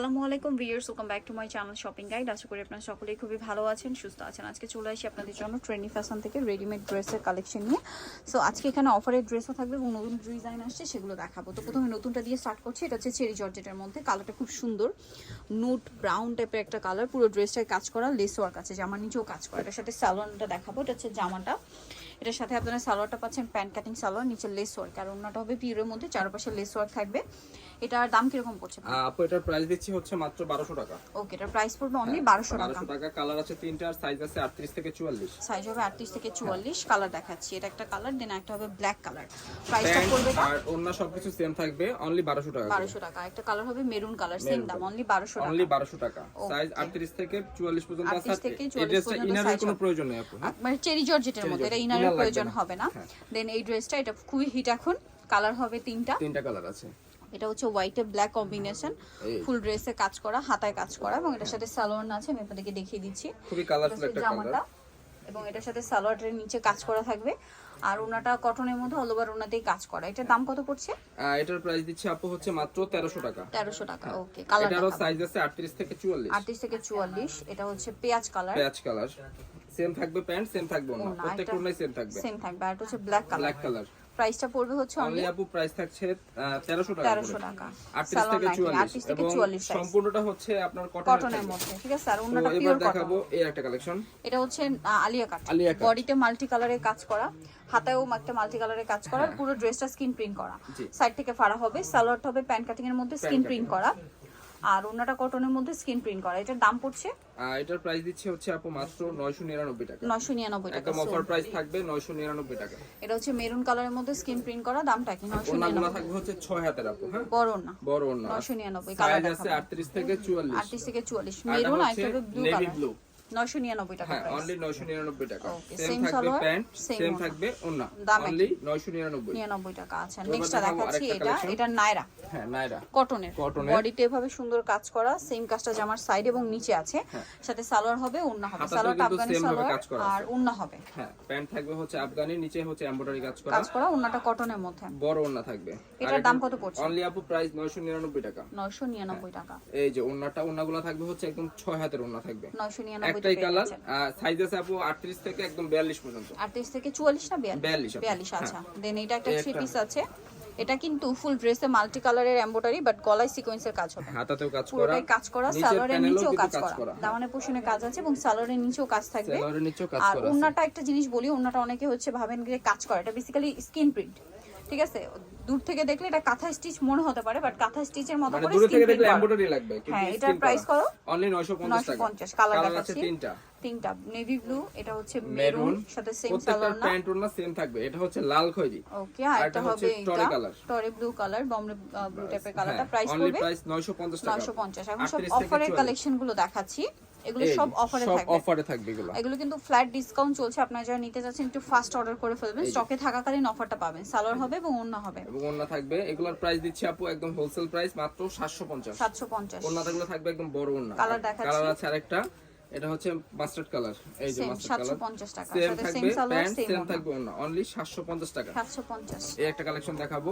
আসসালামু আলাইকুম viewers welcome back to my channel shopping guide আশা করি আপনারা সকলেই খুবই ভালো আছেন, সুস্থ আছেন। আজকে চলে আসি আপনাদের জন্য ট্রেনি ফ্যাশন থেকে রেডিমেড ড্রেসের কালেকশন নিয়ে। সো আজকে এখানে অফারের ড্রেসও থাকবে এবং নতুন ডিজাইন আসছে সেগুলো দেখাবো। তো প্রথমে নতুনটা দিয়ে স্টার্ট করছি, এটা হচ্ছে চেরি জর্জেটের মধ্যে। কালারটা খুব সুন্দর। নুট ব্রাউন টাইপের একটা কালার পুরো ড্রেসটায় কাজ করা লেস ওয়ার্ক আছে, জামার নিচেও কাজ করা। এটার সাথে স্যালোয়ারটা দেখাবো, এটা হচ্ছে জামাটা। এটার সাথে আপনারা সালোয়ারটা পাচ্ছেন প্যান্ট কাটিং সালোয়ার নিচে লেস ওয়ার্ক আর অন্যটা হবে পিওরের মধ্যে চারপাশে লেস ওয়ার্ক থাকবে। এটার দাম কীরকম পড়ছে? আপু এটার প্রাইস দিচ্ছি হচ্ছে মাত্র বারোশো টাকা। ওকে এটার প্রাইস পড়বে অনলি বারোশো টাকা। বারোশো টাকা। কালার আছে তিনটা আর সাইজ আছে আটত্রিশ থেকে চুয়াল্লিশ। সাইজ হবে আটত্রিশ থেকে চুয়াল্লিশ। কালার দেখাচ্ছি। এটা একটা কালার দেন একটা হবে ব্ল্যাক কালার প্রাইসটা পড়বে আর অন্য সবকিছু সেম থাকবে অনলি বারোশো টাকা বারোশো টাকা। একটা কালার হবে মেরুন কালার সেম দাম অনলি বারোশো অনলি টাকা বারোশো টাকা। সাইজ আটত্রিশ থেকে চুয়াল্লিশ পর্যন্ত আছে। 38 থেকে এই 44 ড্রেসটা পর্যন্ত ইনারের কোনো প্রয়োজন নেই আপু হ্যাঁ? মানে চেরি জর্জেটের মধ্যে এটা জর্জেট। প্রয়োজন হবে না। হ্যাঁ। দেন এই ড্রেসটা এটা খুবই হিট এখন। কালার হবে তিনটা। তিনটা কালার আছে। এটা হচ্ছে হোয়াইটে ব্ল্যাক কম্বিনেশন। ফুল ড্রেসে কাজ করা হাতায় কাজ করা এবং এটার সাথে সালোয়ার আছে আমি আপনাদেরকে দেখিয়ে দিচ্ছি। খুবই কালারফুল একটা জামাটা এবং এটার সাথে সালোয়ারের নিচে কাজ করা থাকবে। আর ওনাটা কটনের মধ্যে অল ওভার ওনাতেই কাজ করা। এটার দাম কত পড়ছে? এটার প্রাইস দিচ্ছি আপু হচ্ছে মাত্র তেরোশো টাকা। তেরোশো টাকা ওকে কালার এটারও সাইজ আছে আটত্রিশ থেকে চুয়াল্লিশ। আটত্রিশ থেকে চুয়াল্লিশ এটা হচ্ছে পেঁয়াজ কালার প্যাচ কালার সেম থাকবে প্যান্ট সেম থাকবে ওড়না, প্রত্যেকটা এটা- সেম থাকবে। সেম থাকবে আর হচ্ছে ব্ল্যাক কালার ব্ল্যাক কালার প্রাইসটা পড়বে হচ্ছে অনলি আপু প্রাইস থাকছে তেরোশো টাকা তেরোশো করে। টাকা। 38 থেকে 44 থেকে এবং সম্পূর্ণটা হচ্ছে আপনার কটনের মধ্যে। ঠিক আছে? আর ওনাটা পিওর কটন দেখাবো এই একটা কালেকশন এটা হচ্ছে আলিয়া কাট আলিয়া কাট। বডিতে মাল্টি কালারের কাজ করা হাতায়ও একটা মাল্টি কালারের কাজ করা পুরো ড্রেসটা স্কিন প্রিন্ট করা। হ্যাঁ। সাইড থেকে ফাড়া হবে সালোয়ারটা হবে প্যান্ট কাটিং এর মধ্যে স্কিন প্রিন্ট করা। আর ওনাটা কটনের মধ্যে স্কিন প্রিন্ট করা। এটার দাম পড়ছে? এটার প্রাইস দিচ্ছে হচ্ছে আপু মাত্র নয়শো নিরানব্বই টাকা। নয়শো নিরানব্বই টাকা একদম অফার প্রাইস থাকবে নয়শো নিরানব্বই টাকা। এটা হচ্ছে মেরুন কালারের মধ্যে স্কিন প্রিন্ট করা দামটা কি? 999 ওনাগুলো থাকবে হচ্ছে 6 হাতের আপু হ্যাঁ? বড় না বড় নয়শো নিরানব্বই কালার আছে দেখাবো। আটত্রিশ থেকে চুয়াল্লিশ। আটত্রিশ থেকে চুয়াল্লিশ। আর এটা মেরুন আর একটা ব্লু নেভি কালার হ্যাঁ, হ্যাঁ, নিচে আছে হ্যাঁ। সাথে সালোয়ার হবে ওন্না হবে। আর ওন্না হবে। প্যান্ট থাকবে হচ্ছে আফগানি নিচে হচ্ছে এমব্রয়ডারি কাজ করা। কাজ কটনের মধ্যে। বড় ওন্না থাকবে। এটার দাম কত পড়ছে? অনলি আপু প্রাইস 999 টাকা। 999 টাকা। এই যে ওন্নাটা ওন্নাগুলো থাকবে হচ্ছে একদম ছয় হাতের উন্না থাকবে। 999 সবটাই কালার সাইজ আছে। আপু 38 থেকে একদম 42 পর্যন্ত। 38 থেকে 44 না 42 42 আচ্ছা। হ্যাঁ। দেন এটা একটা থ্রি পিস আছে। এটা কিন্তু ফুল ড্রেসে মাল্টি কালারের এমব্রয়ডারি বাট গলায় সিকোয়েন্সের কাজ হবে। হাতাতেও কাজ করা। পুরোটাই কাজ করা সালোয়ারের নিচেও কাজ করা। দামানে পোশনে কাজ আছে এবং সালোয়ারের নিচেও কাজ থাকবে। সালোয়ারের নিচেও কাজ করা আর ওন্নাটা একটা জিনিস বলি ওন্নাটা অনেকে হচ্ছে ভাবেন যে কাজ করা এটা বেসিক্যালি স্কিন প্রিন্ট ঠিক আছে? দূর থেকে দেখলে এটা কাঁথা স্টিচ মনে হতে পারে বাট কাঁথা স্টিচের মতো মানে করে দূরে থেকে দেখলে এমব্রয়ডারি লাগবে হ্যাঁ, এটার price কত? অনলি 950 টাকা। পঞ্চাশ কালার কালার আছে দেখাচ্ছি তিনটা। তিনটা নেভি ব্লু এটা হচ্ছে মেরুন সাথে সেম কালার না। প্যান্ট ওনা সেম থাকবে এটা হচ্ছে লাল খয়েরি ওকে আর এটা হবে টরে colour। টরে ব্লু কালার বমরে ব্লু টাইপের কালারটা প্রাইস অনলি পড়বে প্রাইস 950 টাকা। 950 এখন সব অফারের কালেকশনগুলো দেখাচ্ছি। এগুলো সব অফারে সব থাকবে। অফারে থাকবে এগুলো। এগুলো কিন্তু ফ্ল্যাট ডিসকাউন্ট চলছে আপনারা যারা নিতে যাচ্ছেন একটু ফাস্ট অর্ডার করে ফেলবেন স্টকে থাকাকালীন অফারটা পাবেন সালোয়ার হবে এবং অন্য হবে। এবং ওন্না থাকবে এগুলোর প্রাইস দিচ্ছি আপু একদম হোলসেল প্রাইস মাত্র 750 সাতশো পঞ্চাশ। ওন্নাগুলো থাকবে একদম বড় ওন্না কালার দেখাচ্ছি। কালার আছে আরেকটা। এটা হচ্ছে মাস্টার্ড কালার এই যে মাস্টার্ড কালার পঞ্চাশ টাকা। সেম থাকবে প্যান্ট সেম সেম থাকবে ওন্না অনলি 750 টাকা। সাতশো পঞ্চাশ। এই একটা কালেকশন দেখাবো।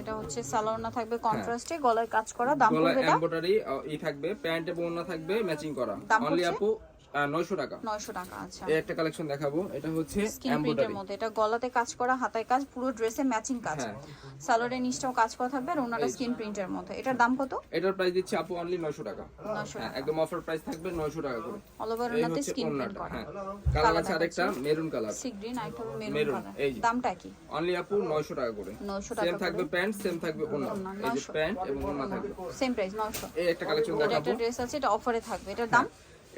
এটা হচ্ছে সালোয়ার না থাকবে কন্ট্রাস্টে গলায় কাজ করা দাম পড়বে এটা। এমব্রয়ডারি ই থাকবে প্যান্ট এবং ওন্না থাকবে ম্যাচিং করা। অনলি আপু নয়শো টাকা। নয়শো টাকা আচ্ছা। এই একটা কালেকশন দেখাবো এটা হচ্ছে স্কিন এমব্রয়ডারি মধ্যে। এটা গলাতে কাজ করা হাতায় কাজ পুরো ড্রেসে ম্যাচিং কাজ। হ্যাঁ। সালোয়ারের নিচটাও কাজ করা থাকবে আর ওনাটা স্কিন প্রিন্টের মধ্যে। এটার দাম কত? এটার প্রাইস দিচ্ছি আপু অনলি 900 টাকা। নয়শো হ্যাঁ টাকা। একদম অফার প্রাইস থাকবে 900 টাকা করে। অল ওভার ওনাতে স্কিন প্রিন্ট করা। হ্যাঁ। কালার আছে আরেকটা মেরুন কালার সি গ্রিন আর মেরুন কালার দামটা কি? অনলি আপু 900 টাকা করে। 900 সেম থাকবে প্যান্ট সেম থাকবে ওড়না, এই যে প্যান্ট এবং ওন্না থাকবে। সেম প্রাইস 900 এই একটা কালেকশন দেখাবো। একটা ড্রেস আছে এটা অফারে থাকবে। এটার দাম?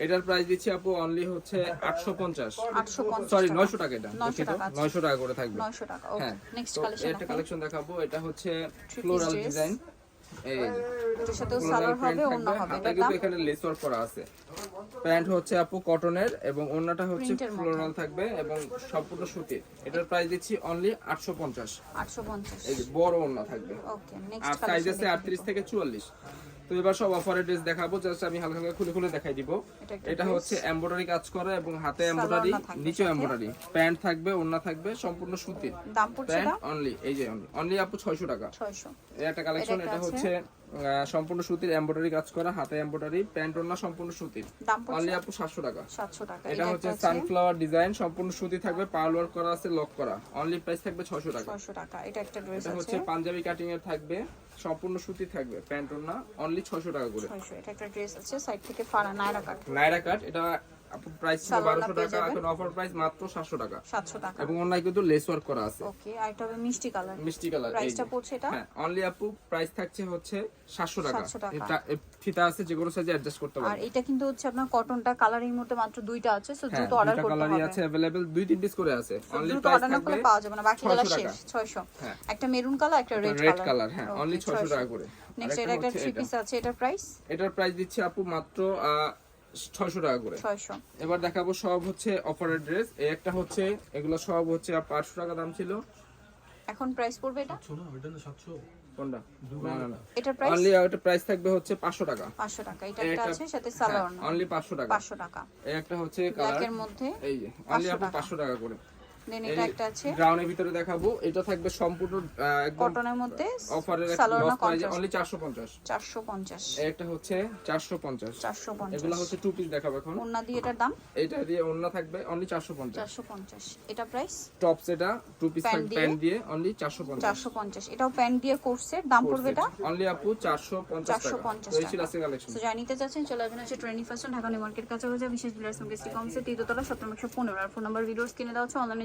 এটার প্রাইস দিচ্ছি আপু অনলি হচ্ছে 850 850 সরি টাকা। 900 টাকা এটা 900 টাকা 900 টাকা করে থাকবে। 900 টাকা ওকে হ্যাঁ নেক্সট কালেকশন একটা কালেকশন দেখাবো এটা হচ্ছে ফ্লোরাল ডিজাইন এই যে। সাথে সালোয়ার হবে অন্য হবে হাতায় কিন্তু এখানে লেস ওয়ার্ক করা আছে। প্যান্ট হচ্ছে আপু কটনের এবং ওন্নাটা হচ্ছে। ফ্লোরাল থাকবে এবং সম্পূর্ণ সুতির। এটার প্রাইস দিচ্ছি অনলি 850 850 এই যে বড় ওন্না থাকবে। ওকে আর সাইজ আছে 38 থেকে 44 তো এবার সব অফারের ড্রেস দেখাবো। জাস্ট আমি হালকা হালকা খুলে খুলে দেখাই দিব। এটা এটা। হচ্ছে এমব্রয়ডারি কাজ করা এবং হাতে এমব্রয়ডারি না থাকবে নিচেও সাথে। এমব্রয়ডারি প্যান্ট থাকবে ওড়না থাকবে সম্পূর্ণ সুতির। দাম পড়ছে প্যান্ট অনলি এই যে অনলি আপু 600 টাকা। 600 এই একটা কালেকশন এটা এটা হচ্ছে সম্পূর্ণ সুতির এমব্রয়ডারি কাজ করা হাতে এমব্রয়ডারি প্যান্ট ওড়না সম্পূর্ণ সুতির। অনলি আপু সাতশো টাকা। সাতশো টাকা। এটা হচ্ছে সানফ্লাওয়ার ডিজাইন সম্পূর্ণ সুতি থাকবে পার্ল ওয়ার্ক করা আছে লক করা। অনলি প্রাইস থাকবে ছয়শো টাকা। ছয়শো টাকা। এটা একটা ড্রেস এটা আছে। হচ্ছে পাঞ্জাবি কাটিং এর থাকবে সম্পূর্ণ সুতি থাকবে প্যান্ট ওড়না অনলি ছয়শো টাকা করে। ছয়শো। এটা একটা ড্রেস আছে সাইড থেকে ফাড়া নায়রা কাট নাইরা কাট এটা প্রাইস ছিল সালোয়ারটা বারোশো পেয়ে টাকা যাবেন। এখন অফার প্রাইস মাত্র সাতশো টাকা সাতশো টাকা এবং অনলাইন কিন্তু লেস ওয়ার্ক করা আছে ওকে আর এটা হবে মিষ্টি কালার মিষ্টি কালার প্রাইসটা পড়ছে এটা হ্যাঁ অনলি আপু প্রাইস থাকছে হচ্ছে সাতশো টাকা 700 টাকা। এটা এ, ফিতা আছে যে কোনো সাইজে অ্যাডজাস্ট করতে আর পারবেন এটা কিন্তু হচ্ছে আপনার কটনটা কালার এই মুহূর্তে মাত্র দুইটা আছে সো হ্যাঁ দ্রুত অর্ডার দুইটা করতে কালারই হবে আছে अवेलेबल দুই তিন পিস করে আছে So, অনলি দ্রুত প্রাইস অর্ডার না থাকবে করলে পাওয়া যাবে না বাকি কালার 600 শেষ টাকা। ছয়শো হ্যাঁ। একটা মেরুন কালার একটা রেড রেড কালার কালার হ্যাঁ অনলি 600 টাকা করে নেক্সট আরেকটা এটা একটা হচ্ছে থ্রি এটা। পিস আছে এটার প্রাইস এটার প্রাইস দিচ্ছে আপু মাত্র ছয়শো টাকা করে। এবার দেখাবো সব হচ্ছে অফারের ড্রেস এই একটা হচ্ছে এগুলো সব হচ্ছে পাঁচশো টাকা দাম ছিল। এখন প্রাইস পড়বে এটা? সাতশো না? ওইটা না সাতশো? কোনটা? না না না। এটার প্রাইস অনলি ওটা প্রাইস থাকবে হচ্ছে পাঁচশো টাকা। পাঁচশো টাকা। এটা এই একটা একটা- আছে সাথে সালোয়ার অনলি পাঁচশো টাকা। পাঁচশো টাকা। এই একটা হচ্ছে কালার ব্ল্যাকের মধ্যে এই যে অনলি 500 পাঁচশো টাকা করে। দেন এটা একটা আছে। ব্রাউনের ভিতরে দেখাবো। এটা থাকবে সম্পূর্ণ কটনের মধ্যে কন্ট্রাস্ট অনলি চারশো পঞ্চাশ। চারশো পঞ্চাশ। এই একটা হচ্ছে চারশো পঞ্চাশ। চারশো এগুলো হচ্ছে টু পিস দেখাবো এখন। ওন্না দিয়ে এটার দাম? এটা দিয়ে অন্য থাকবে অনলি চারশো পঞ্চাশ। চারশো পঞ্চাশ। এটা প্রাইস টপস এটা টু পিস প্যান্ট দিয়ে? অনলি চারশো পঞ্চাশ। চারশো পঞ্চাশ। এটাও প্যান্ট দিয়ে কোর্সের দাম পড়বে এটা? অনলি আপু চারশো পঞ্চাশ চারশো টাকা পঞ্চাশ তো এই ছিল টাকা। কালেকশন তো যা চাচ্ছেন চলে আসবেন Training Fashion Dhaka New Market কাছাকাছি। বিশেষ বিলাস গেস্টি কমসে তৃতীয়তলা সপ্তম একশো পনেরো। আর ফোন নাম্বার ভিডিওস কিনে দেওয়া হচ্ছে অনলাইনে